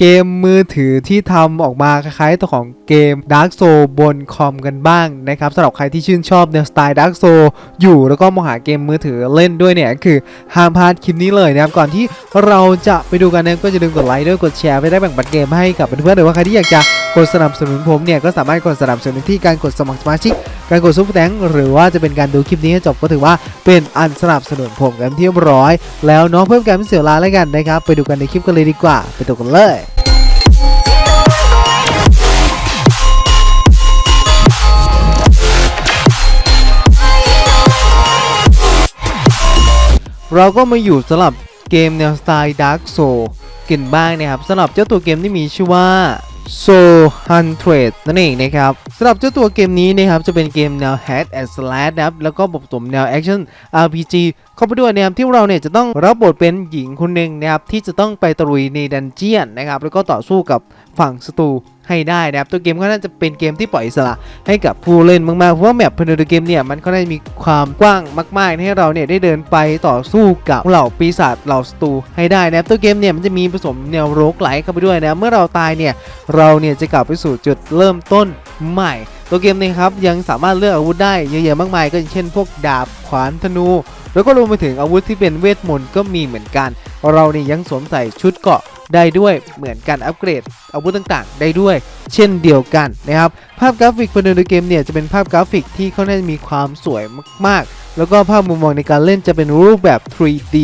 เกมมือถือที่ทำออกมาคล้ายๆตัวของเกม Dark s o u l บนคอมกันบ้างนะครับสำหรับใครที่ชื่นชอบแนวสไตล์ Dark s o u l อยู่แล้วก็มองหาเกมมือถือเล่นด้วยเนี่ยคือห้ามพลาดคลิปนี้เลยนะครับก่อนที่เราจะไปดูกันเนี่ยก็จะดึงกดไลค์ด้วยกดแชร์ไปได้แบ่งปันเกมให้กับเพื่อนๆหรือว่าใครที่อยากจะ กดสนับสนุนผมเนี่ยก็สามารถกดสนับสนุนที่การกดสมัครสมาชิก การกดซุปเปอร์แตงหรือว่าจะเป็นการดูคลิปนี้ให้จบก็ถือว่าเป็นอันสนับสนุนผมกันที่เรียบร้อย แล้วเน้องเพิ่มการไม่เสียเวลาแล้วกันนะครับ ไปดูกันในคลิปกันเลยดีกว่า ไปดูกันเลยเราก็มาอยู่สำหรับเกมแนวสไตล์ Dark Soul กันบ้างนะครับสำหรับเจ้าตัวเกมที่มีชื่อว่า Soul Hunted นั่นเองนะครับสำหรับเจ้าตัวเกมนี้นะครับจะเป็นเกมแนว Hack and Slash นะครับแล้วก็ผสมแนว Action RPG เข้าไปด้วยนะครับที่เราเนี่ยจะต้องรับบทเป็นหญิงคนหนึ่งนะครับที่จะต้องไปตรุยในดันเจียนนะครับแล้วก็ต่อสู้กับฝั่งศัตรู ให้ได้นะครับตัวเกมก็น่าจะเป็นเกมที่ปล่อยอิสระให้กับผู้เล่นมากๆเพราะว่าแมปภายในเกมเนี่ยมันก็ได้มีความกว้างมาก ๆ ให้เราเนี่ยได้เดินไปต่อสู้กับเหล่าปีศาจเหล่าศัตรูให้ได้นะครับตัวเกมเนี่ยมันจะมีผสมแนวโรกไลเข้าไปด้วยนะเมื่อเราตายเนี่ยเราเนี่ยจะกลับไปสู่จุดเริ่มต้นใหม่ ตัวเกมนี้ครับยังสามารถเลือกอาวุธได้เยอะๆมากมายก็อย่างเช่น พวกดาบขวานธนู แล้วก็รวมไปถึงอาวุธที่เป็นเวทมนต์ก็มีเหมือนกัน เราเนี่ยยังสวมใส่ชุดเกาะ ได้ด้วยเหมือนกันอัปเกรดอาวุธต่างๆ ได้ด้วย เช่นเดียวกันนะครับภาพกราฟิกภายในเกมเนี่ยจะเป็นภาพกราฟิกที่ค่อนข้างมีความสวยมากๆ แล้วก็ภาพมุมมองในการเล่นจะเป็นรูปแบบ 3D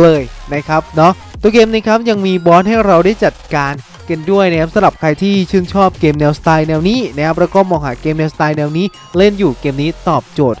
เลยนะครับเนาะตัวเกมนี้ครับยังมีบอสให้เราได้จัดการกันด้วยนะครับสำหรับใครที่ชื่นชอบเกมแนวสไตล์แนวนี้นะครับแล้วก็มองหาเกมแนวสไตล์แนวนี้เล่นอยู่เกมนี้ตอบโจทย์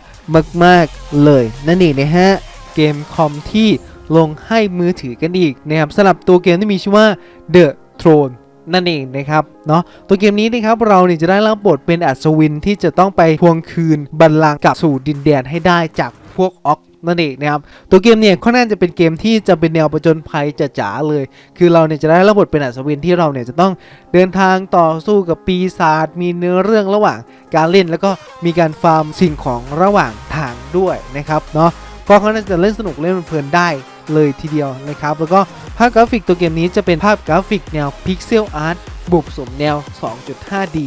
มากๆเลยนั่นเองนะฮะเกมคอมที่ ลงให้มือถือกันอีกนะครับสำหรับตัวเกมที่มีชื่อว่า The Throne นั่นเองนะครับเนาะตัวเกมนี้นะครับเราเนี่ยจะได้รับบทเป็นอัศวินที่จะต้องไปทวงคืนบัลลังก์กลับสู่ดินแดนให้ได้จากพวกออกนั่นเองนะครับตัวเกมเนี่ยค่อนข้างจะเป็นเกมที่จะเป็นแนวประจนภัยจ๋าๆเลย คือเราเนี่ยจะได้รับบทเป็นอัศวินที่เราเนี่ยจะต้องเดินทางต่อสู้กับปีศาจมีเนื้อเรื่องระหว่างการเล่น แล้วก็มีการฟาร์มสิ่งของระหว่างทางด้วยนะครับเนาะก็ค่อนข้างจะเล่นสนุกเล่นเพลินได้ เลยทีเดียวนะครับ แล้วก็ภาพกราฟิกตัวเกมนี้จะเป็นภาพกราฟิกแนวพิกเซลอาร์ตบุบสมแนว 2.5D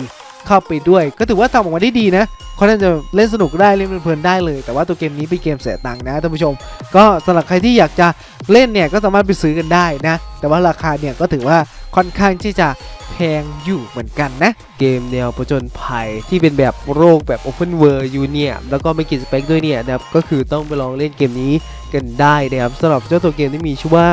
เข้าไปด้วย ก็ถือว่าทำออกมาได้ดีนะเขาน่าจะเล่นสนุกได้เล่นเพลินได้เลย แต่ว่าตัวเกมนี้เป็นเกมเสียตังค์นะท่านผู้ชม ก็สำหรับใครที่อยากจะเล่นเนี่ยก็สามารถไปซื้อกันได้นะ แต่ว่าราคาเนี่ยก็ถือว่า ค่อนข้างที่จะแพงอยู่เหมือนกันนะ เกมแนวประจนภัยที่เป็นแบบโรคแบบ Open World อยู่เนี่ยแล้วก็ไม่กินสเปคด้วยเนี่ยนะครับก็คือต้องไปลองเล่นเกมนี้กันได้นะครับสำหรับเจ้าตัวเกมที่มีชื่อว่า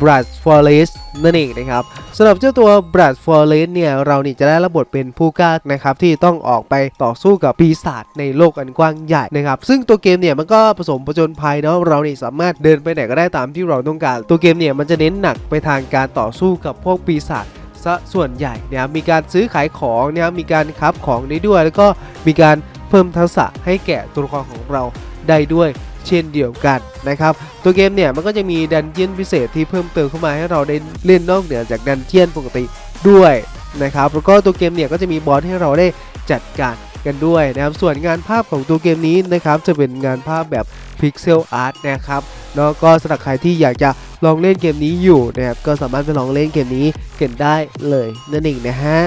b r a d Forest นั่นเองนะครับสำหรับเจ้าตัว b r a d Forest เนี่ยเรานี่จะได้รับบทเป็นผู้กล้านะครับที่ต้องออกไปต่อสู้กับปีศาจในโลกอันกว้างใหญ่นะครับซึ่งตัวเกมเนี่ยมันก็ผสมผจญภัยเนาะเรานี่สามารถเดินไปไหนก็ได้ตามที่เราต้องการ ตัวเกมเนี่ยมันจะเน้นหนักไปทางการต่อสู้กับพวกปีศาจซะส่วนใหญ่เนะครับมีการซื้อขายของเนะครับมีการคับของได้ด้วย แล้วก็มีการเพิ่มทักษะให้แก่ตัวละครของเราได้ด้วย เช่นเดียวกันนะครับตัวเกมเนี่ยมันก็จะมีดันเจียนพิเศษที่เพิ่มเติมเข้ามาให้เราได้เล่นนอกเหนือจากดันเจียนปกติด้วยนะครับแล้วก็ตัวเกมเนี่ยก็จะมีบอสให้เราได้จัดการกันด้วยนะครับส่วนงานภาพของตัวเกมนี้นะครับจะเป็นงานภาพแบบพิกเซลอาร์ตนะครับแล้วก็สำหรับใครที่อยากจะลองเล่นเกมนี้อยู่นะครับก็สามารถไปลองเล่นเกมนี้กันได้เลยนั่นเองนะฮะ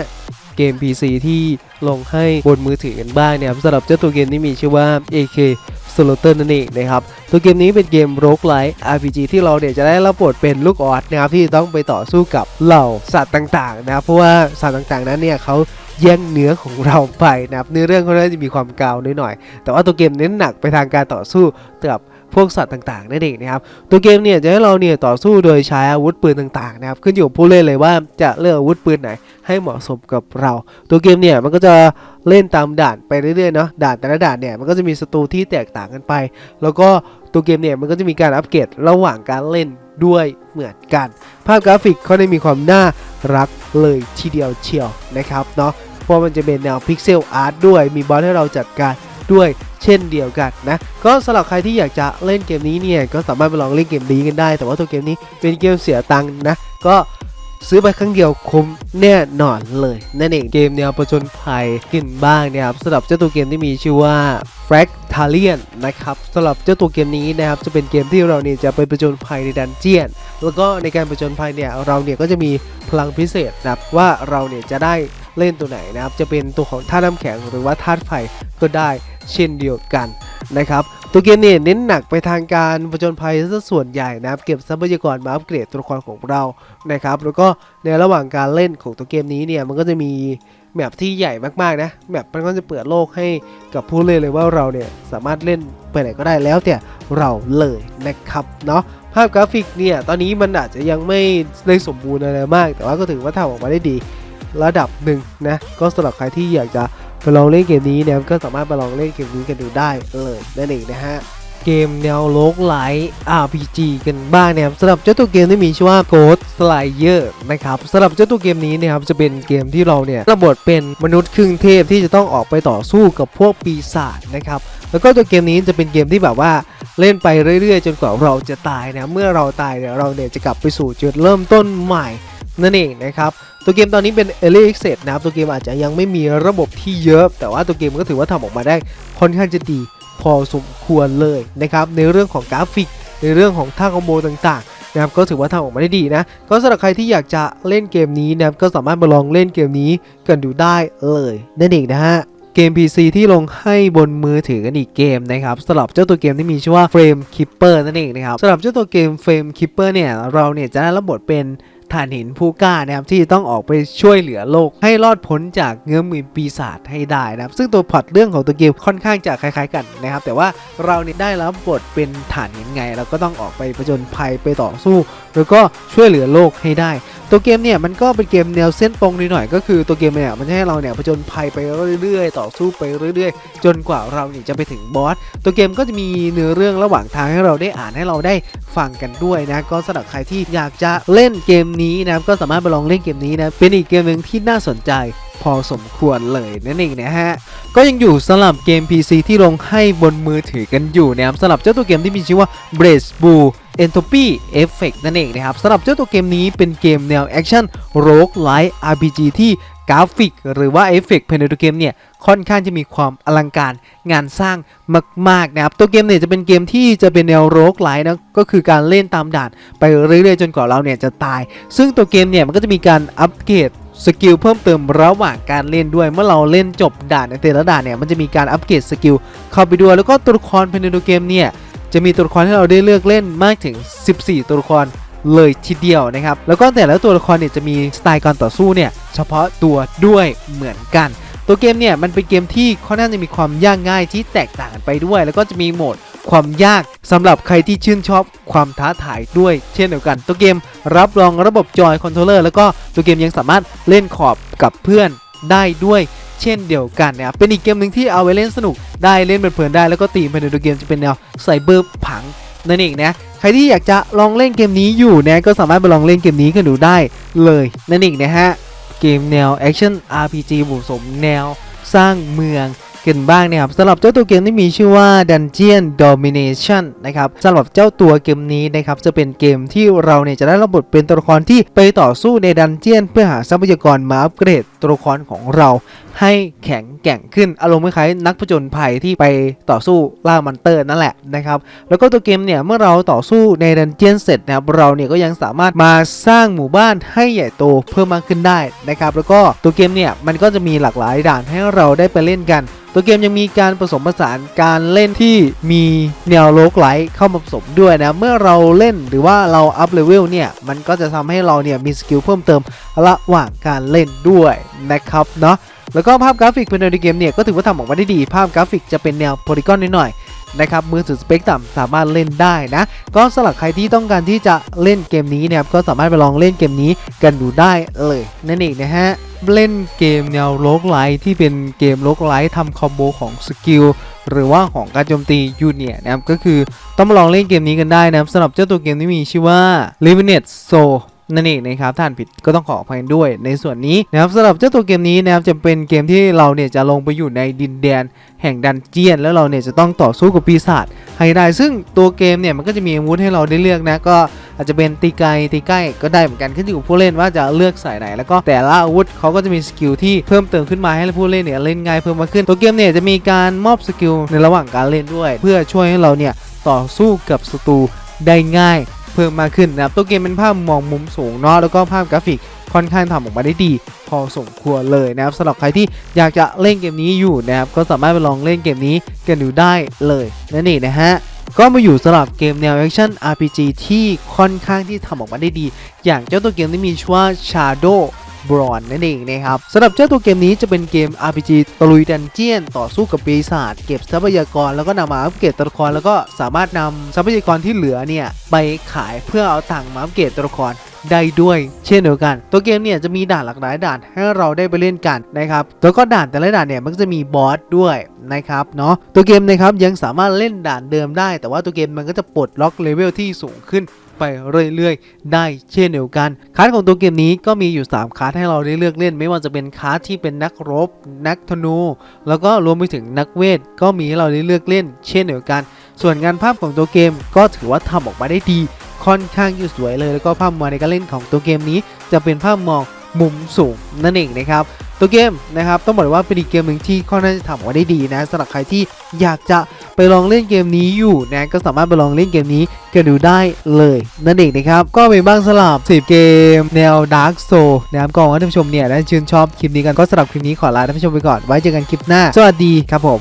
เกม PC ที่ลงให้บนมือถือกันบ้างนะครับสำหรับเจ้าตัวเกมที่มีชื่อว่า AK s l a u g h t e r นั่นเองนะครับ ตัวเกมนี้เป็นเกมโร g ไลท์ RPG ที่เราเนี่ยจะได้รับบทเป็นลูกออสนะครับที่ต้องไปต่อสู้กับเหล่าสัตว์ต่างๆนะเพราะว่าสัตว์ต่างๆนั้นเนี่ยเขาแย่งเนื้อของเราไปนะครับเนื้อเรื่องเขาจะมีความกาวนิดหน่อย แต่ว่าตัวเกมเน้นหนักไปทางการต่อสู้กับ พวกสัตว์ต่างๆนั่นเองนะครับตัวเกมเนี่ยจะให้เราเนี่ยต่อสู้โดยใช้อาวุธปืนต่างๆนะครับขึ้นอยู่กับผู้เล่นเลยว่าจะเลือกอาวุธปืนไหนให้เหมาะสมกับเรา ตัวเกมเนี่ยมันก็จะเล่นตามด่านไปเรื่อยๆเนาะด่านแต่ละด่านเนี่ยมันก็จะมีศัตรูที่แตกต่างกันไป แล้วก็ตัวเกมเนี่ยมันก็จะมีการอัปเกรดระหว่างการเล่นด้วยเหมือนกัน ภาพกราฟิกเขาได้มีความน่ารักเลยทีเดียวเชียวนะครับเนาะเพราะมันจะเป็นแนวพิกเซลอาร์ตด้วยมีบอสให้เราจัดการ ด้วยเช่นเดียวกันนะก็สำหรับใครที่อยากจะเล่นเกมนี้เนี่ยก็สามารถไปลองเล่นเกมนี้กันได้ แต่ว่าตัวเกมนี้เป็นเกมเสียตังค์นะก็ซื้อไปครั้งเดียวคุ้มแน่นอนเลยนั่นเองเกมแนวประจนภัยกินบ้างนะครับสำหรับเจ้าตัวเกมที่มีชื่อว่า Frag ทาเลียนนะครับสำหรับเจ้าตัวเกมนี้นะครับจะเป็นเกมที่เราเนี่ยจะไปประจนภัยในดันเจียน แล้วก็ในการประจนภัยเนี่ยเราเนี่ยก็จะมีพลังพิเศษนะครับว่าเราเนี่ยจะได้เล่นตัวไหนนะครับจะเป็นตัวของธาน้ำแข็งหรือว่าธาตุไฟก็ได้ เช่นเดียวกันนะครับตัวเกมเนี่ยเน้นหนักไปทางการปะจนภัยซะส่วนใหญ่นะครับเก็บทรัพยากรมาอัปเกรดตัวละครของเรานะครับแล้วก็ในระหว่างการเล่นของตัวเกมนี้เนี่ยมันก็จะมีแมปที่ใหญ่มากๆนะแมปมันก็จะเปิดโลกให้กับผู้เล่นเลยว่าเราเนี่ยสามารถเล่นไปไหนก็ได้แล้วแต่เราเลยนะครับเนาะภาพกราฟิกเนี่ยตอนนี้มันอาจจะยังไม่ได้สมบูรณ์อะไรมาก แต่ว่าก็ถือว่าทำออกมาได้ดีระดับหนึ่งนะก็สำหรับใครที่อยากจะ ไปลองเล่นเกมนี้เนี่ยก็สามารถไปลองเล่นเกมนี้กันดูได้เลยนั่นเองนะฮะเกมแนวโลกไลท์ RPG กันบ้างนะครับสำหรับเจ้าตัวเกมที่มีชื่อว่า Ghost Slayer นะครับสำหรับเจ้าตัวเกมนี้นะครับจะเป็นเกมที่เราเนี่ยระบทเป็นมนุษย์ครึ่งเทพที่จะต้องออกไปต่อสู้กับพวกปีศาจนะครับแล้วก็ตัวเกมนี้จะเป็นเกมที่แบบว่าเล่นไปเรื่อยๆ จนกว่าเราจะตายนะเมื่อเราตายเนี่ยเราเนี่ยจะกลับไปสู่จุดเริ่มต้นใหม่ นั่นเองนะครับตัวเกมตอนนี้เป็น Early Access นะครับตัวเกมอาจจะยังไม่มีระบบที่เยอะ แต่ว่าตัวเกมก็ถือว่าทำออกมาได้ค่อนข้างจะดีพอสมควรเลยนะครับในเรื่องของกราฟิก ในเรื่องของท่าคอมโบต่างๆนะครับก็ถือว่าทำออกมาได้ดีนะ ก็สำหรับใครที่อยากจะเล่นเกมนี้นะครับก็สามารถมาลองเล่นเกมนี้กันดูได้เลยนั่นเองนะฮะเกม PC ที่ลงให้บนมือถือกันอีกเกมนะครับสำหรับเจ้าตัวเกมที่มีชื่อว่า Frame Keeper นั่นเองนะครับสำหรับเจ้าตัวเกม Frame Keeper เนี่ยเราเนี่ยจะได้รับบทเป็น ฐานหินผู้กล้านะครับที่ต้องออกไปช่วยเหลือโลก ให้รอดพ้นจากเงื้อมือปีศาจให้ได้นะครับซึ่งตัวพล็อตเรื่องของตัวเกมค่อนข้างจะคล้าย ๆ กันนะครับ แต่ว่าเราเนี่ยได้รับบทเป็นฐานหินไง เราก็ต้องออกไปผจญภัยไปต่อสู้ แล้วก็ช่วยเหลือโลกให้ได้ตัวเกมเนี่ยมันก็เป็นเกมแนวเส้นตรงนิดหน่อย ก็คือตัวเกมเนี่ยมันจะให้เราเนี่ยผจญภัยไปเรื่อยๆ ต่อสู้ไปเรื่อยๆ จนกว่าเราเนี่ยจะไปถึงบอส ตัวเกมก็จะมีเนื้อเรื่องระหว่างทางให้เราได้อ่านให้เราได้ฟังกันด้วยนะ ก็สำหรับใครที่อยากจะเล่นเกมนี้นะก็สามารถไปลองเล่นเกมนี้นะ เป็นอีกเกมหนึ่งที่น่าสนใจพอสมควรเลยนั่นเองนะฮะ ก็ยังอยู่สำหรับเกม PC ที่ลงให้บนมือถือกันอยู่นะครับสำหรับเจ้าตัวเกมที่มีชื่อว่า b r a z e b o o Entropy Effect นั่นเองนะครับสำหรับเจ้าตัวเกมนี้เป็นเกมแนวแอคชั่นโรกไลท์ RPG ที่กราฟิก หรือว่าเอฟเฟกต์ภายในตัวเกมเนี่ยค่อนข้างจะมีความอลังการงานสร้างมากๆนะครับตัวเกมเนี่ยจะเป็นเกมที่จะเป็นแนวโรกไลท์นะก็คือการเล่นตามด่านไปเรื่อยๆ จนกว่าเราเนี่ยจะตาย ซึ่งตัวเกมเนี่ยมันก็จะมีการอัปเกรดสกิลเพิ่มเติมระหว่างการเล่นด้วย เมื่อเราเล่นจบด่านในแต่ละด่านเนี่ยมันจะมีการอัปเกรดสกิลเข้าไปด้วยแล้วก็ตัวละครภายในตัวเกมเนี่ย จะมีตัวละครให้เราได้เลือกเล่นมากถึง 14 ตัวละครเลยทีเดียวนะครับ แล้วก็แต่ละตัวละครเนี่ยจะมีสไตล์การต่อสู้เนี่ยเฉพาะตัวด้วยเหมือนกัน ตัวเกมเนี่ยมันเป็นเกมที่ค่อนข้างจะมีความยากง่ายที่แตกต่างกันไปด้วย แล้วก็จะมีโหมดความยากสำหรับใครที่ชื่นชอบความท้าทายด้วย เช่นเดียวกัน ตัวเกมรับรองระบบจอยคอนโทรลเลอร์แล้วก็ตัวเกมยังสามารถเล่นขอบกับเพื่อนได้ด้วย เช่นเดียวกันนะครับเป็นอีกเกมหนึ่งที่เอาไว้เล่นสนุกได้เล่นเพลินๆได้แล้วก็ตีมภายในตัวเกมจะเป็นแนวไซเบอร์ผังนั่นเองนะใครที่อยากจะลองเล่นเกมนี้อยู่นะก็สามารถไปลองเล่นเกมนี้กันดูได้เลยนั่นเองนะฮะเกมแนวแอคชั่น RPG ผสมแนวสร้างเมือง กันบ้างนะครับสำหรับเจ้าตัวเกมที่มีชื่อว่า Dungeon Domination นะครับสำหรับเจ้าตัวเกมนี้นะครับจะเป็นเกมที่เราเนี่ยจะได้รับบทเป็นตัวละครที่ไปต่อสู้ในดันเจียน เพื่อหาทรัพยากรมาอัปเกรดตัวละครของเราให้แข็งแกร่งขึ้นอารมณ์คล้ายนักผจญภัยที่ไปต่อสู้ล่ามอนเตอร์นั่นแหละนะครับแล้วก็ตัวเกมเนี่ยเมื่อเราต่อสู้ในดันเจียนเสร็จนะครับเราเนี่ยก็ยังสามารถมาสร้างหมู่บ้านให้ใหญ่โตเพิ่มมากขึ้นได้นะครับแล้วก็ตัวเกมเนี่ยมันก็จะมีหลากหลายด่านให้เราได้ไปเล่นกันตัวเกมยังมีการผสมผสานการเล่นที่มีแนวโลกไลท์เข้ามาผสมด้วยนะ เมื่อเราเล่นหรือว่าเราอัพเลเวลเนี่ย มันก็จะทำให้เราเนี่ยมีสกิลเพิ่มเติมระหว่างการเล่นด้วยนะครับเนาะแล้วก็ภาพกราฟิกภายในเกมเนี่ยก็ถือว่าทำออกมาได้ดี ภาพกราฟิกจะเป็นแนวโพลีกอนนิดหน่อย นะครับมือถือสเปคต่ำสามารถเล่นได้นะ ก็สำหรับใครที่ต้องการที่จะเล่นเกมนี้นะครับก็สามารถไปลองเล่นเกมนี้กันดูได้เลยนั่นเองนะฮะเล่นเกมแนวโลกไลท์ที่เป็นเกมโลกไลท์ทำคอมโบของสกิลหรือว่าของการโจมตียูเนียนะครับก็คือต้องมาลองเล่นเกมนี้กันได้นะครับสำหรับเจ้าตัวเกมที่มีชื่อว่า l i v i n e t Soul นั่นเองนะครับท่านผิดก็ต้องขออภัยด้วยในส่วนนี้นะครับสำหรับเจ้าตัวเกมนี้นะครับจะเป็นเกมที่เราเนี่ยจะลงไปอยู่ในดินแดน แห่งดันเจียน แล้วเราเนี่ยจะต้องต่อสู้กับปีศาจให้ได้ ซึ่งตัวเกมเนี่ยมันก็จะมีอาวุธให้เราได้เลือกนะก็อาจจะเป็นตีไกลตีใกล้ก็ได้เหมือนกันขึ้นอยู่กับผู้เล่นว่าจะเลือกสายไหน แล้วก็แต่ละอาวุธเขาก็จะมีสกิลที่เพิ่มเติมขึ้นมาให้ผู้เล่นเนี่ยเล่นง่ายเพิ่มมากขึ้น ตัวเกมเนี่ยจะมีการมอบสกิลในระหว่างการเล่นด้วย เพื่อช่วยให้เราเนี่ยต่อสู้กับศัตรูได้ง่าย เพิ่มมากขึ้นนะครับตัวเกมเป็นภาพมองมุมสูงเนาะแล้วก็ภาพกราฟิกค่อนข้างทำออกมาได้ดี พอสมควรเลยนะครับสำหรับใครที่อยากจะเล่นเกมนี้อยู่นะครับก็สามารถไปลองเล่นเกมนี้กันดูได้เลยนั่นเองนะฮะก็มาอยู่สำหรับเกมแนวแอคชั่น RPG ที่ค่อนข้างที่ทำออกมาได้ดี อย่างเจ้าตัวเกมที่มีชื่อว่า Shadow b r o n นั่นเองนะครับสำหรับเจ้าตัวเกมนี้จะเป็นเกม RPG ตะลุยดันเจียน ต่อสู้กับปีศาจเก็บทรัพยากรแล้วก็นำมาอัปเกรดตัวละครแล้วก็สามารถนำทรัพยากรที่เหลือเนี่ยไปขายเพื่อเอาตังค์มาอัปเกรดตัวละครได้ด้วยเช่นเดียวกัน ตัวเกมเนี่ยจะมีด่านหลากหลายด่านให้เราได้ไปเล่นกันนะครับแล้วก็ด่านแต่ละด่านเนี่ยมันจะมีบอสด้วยนะครับเนาะตัวเกมนะครับยังสามารถเล่นด่านเดิมได้ แต่ว่าตัวเกมมันก็จะปลดล็อกเลเวลที่สูงขึ้น ไปเรื่อยๆ ได้เช่นเดียวกันคลาสของตัวเกมนี้ก็มีอยู่ 3คลาสให้เราได้เลือกเล่น ไม่ว่าจะเป็นคลาสที่เป็นนักรบ นักธนู แล้วก็รวมไปถึงนักเวท ก็มีให้เราได้เลือกเล่น เช่นเดียวกัน ส่วนงานภาพของตัวเกมก็ถือว่าทำออกมาได้ดี ค่อนข้างอยู่สวยเลย แล้วก็ภาพมองในการเล่นของตัวเกมนี้ จะเป็นภาพมองมุมสูงนั่นเองนะครับ ตัวเกมนะครับต้องบอกเลยว่าเป็นอีกเกมหนึ่งที่ค่อนข้างจะทำออกมาได้ดีนะสำหรับใครที่อยากจะไปลองเล่นเกมนี้อยู่นะก็สามารถไปลองเล่นเกมนี้กันดูได้เลยนั่นเองนะครับ ก็เป็นบ้างสลับ10 เกม แนว Dark Soul นะครับก็หวังว่าท่านผู้ชมเนี่ยได้ชื่นชอบคลิปนี้กันก็สำหรับคลิปนี้ขอลาท่านผู้ชมไปก่อนไว้เจอกันคลิปหน้า สวัสดีครับผม